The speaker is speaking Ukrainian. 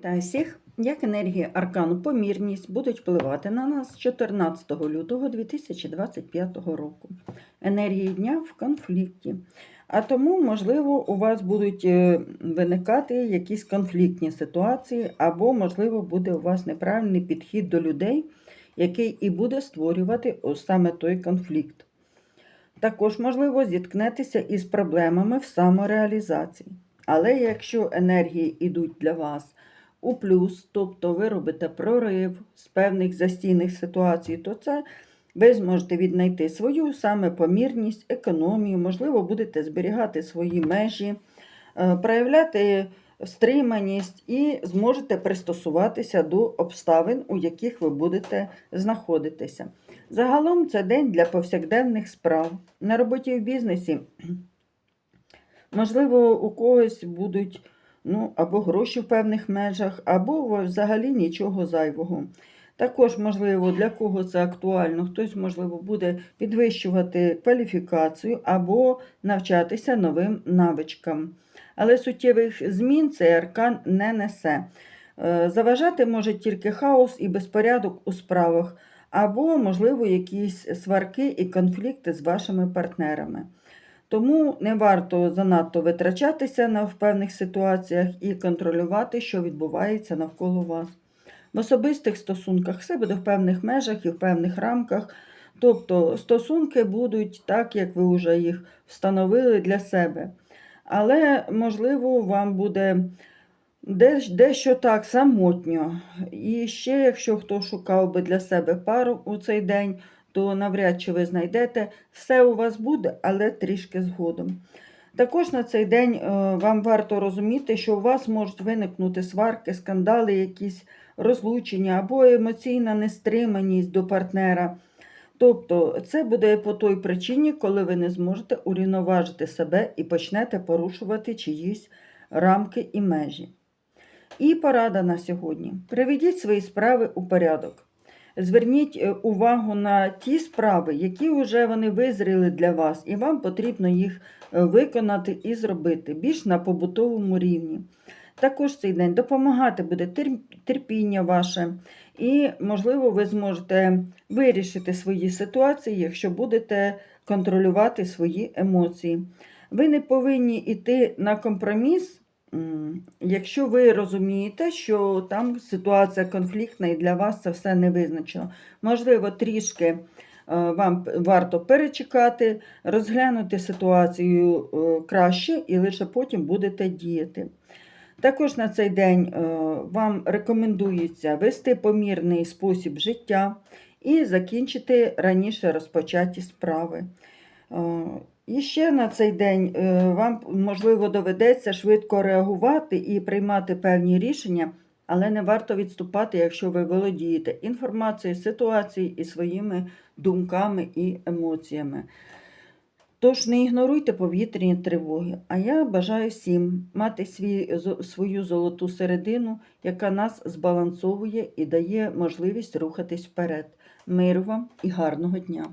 Та всіх, як енергії аркану помірність будуть впливати на нас 14 лютого 2025 року. Енергії дня в конфлікті. А тому, можливо, у вас будуть е, виникати якісь конфліктні ситуації, або, можливо, буде у вас неправильний підхід до людей, який і буде створювати саме той конфлікт. Також, можливо, зіткнетеся із проблемами в самореалізації. Але якщо енергії йдуть для вас у плюс, тобто ви робите прорив з певних застійних ситуацій, то це ви зможете віднайти свою саме помірність, економію, можливо, будете зберігати свої межі, е, проявляти стриманість і зможете пристосуватися до обставин, у яких ви будете знаходитися. Загалом це день для повсякденних справ. На роботі в бізнесі, можливо, у когось будуть ну, або гроші в певних межах, або взагалі нічого зайвого. Також, можливо, для кого це актуально, хтось, можливо, буде підвищувати кваліфікацію або навчатися новим навичкам. Але суттєвих змін цей аркан не несе. Е, Заважати може тільки хаос і безпорядок у справах, або, можливо, якісь сварки і конфлікти з вашими партнерами. Тому не варто занадто витрачатися на в певних ситуаціях і контролювати, що відбувається навколо вас. В особистих стосунках все буде в певних межах і в певних рамках. Тобто стосунки будуть так, як ви вже їх встановили для себе. Але, можливо, вам буде дещо так самотньо. І ще, якщо хто шукав би для себе пару у цей день, то навряд чи ви знайдете. Все у вас буде, але трішки згодом. Також на цей день е, вам варто розуміти, що у вас можуть виникнути сварки, скандали, якісь розлучення або емоційна нестриманість до партнера. Тобто це буде по той причині, коли ви не зможете урівноважити себе і почнете порушувати чиїсь рамки і межі. І порада на сьогодні. Приведіть свої справи у порядок. Зверніть е, увагу на ті справи, які вже вони визріли для вас, і вам потрібно їх е, виконати і зробити більш на побутовому рівні. Також цей день допомагати буде тер- терпіння ваше, і, можливо, ви зможете вирішити свої ситуації, якщо будете контролювати свої емоції. Ви не повинні йти на компроміс, якщо ви розумієте, що там ситуація конфліктна і для вас це все не визначено. Можливо, трішки е, вам варто перечекати, розглянути ситуацію е, краще і лише потім будете діяти. Також на цей день е, вам рекомендується вести помірний спосіб життя і закінчити раніше розпочаті справи. І ще на цей день е, вам, можливо, доведеться швидко реагувати і приймати певні рішення, але не варто відступати, якщо ви володієте інформацією, ситуацією і своїми думками і емоціями. Тож не ігноруйте повітряні тривоги. А я бажаю всім мати свій, свою золоту середину, яка нас збалансовує і дає можливість рухатись вперед. Миру вам і гарного дня!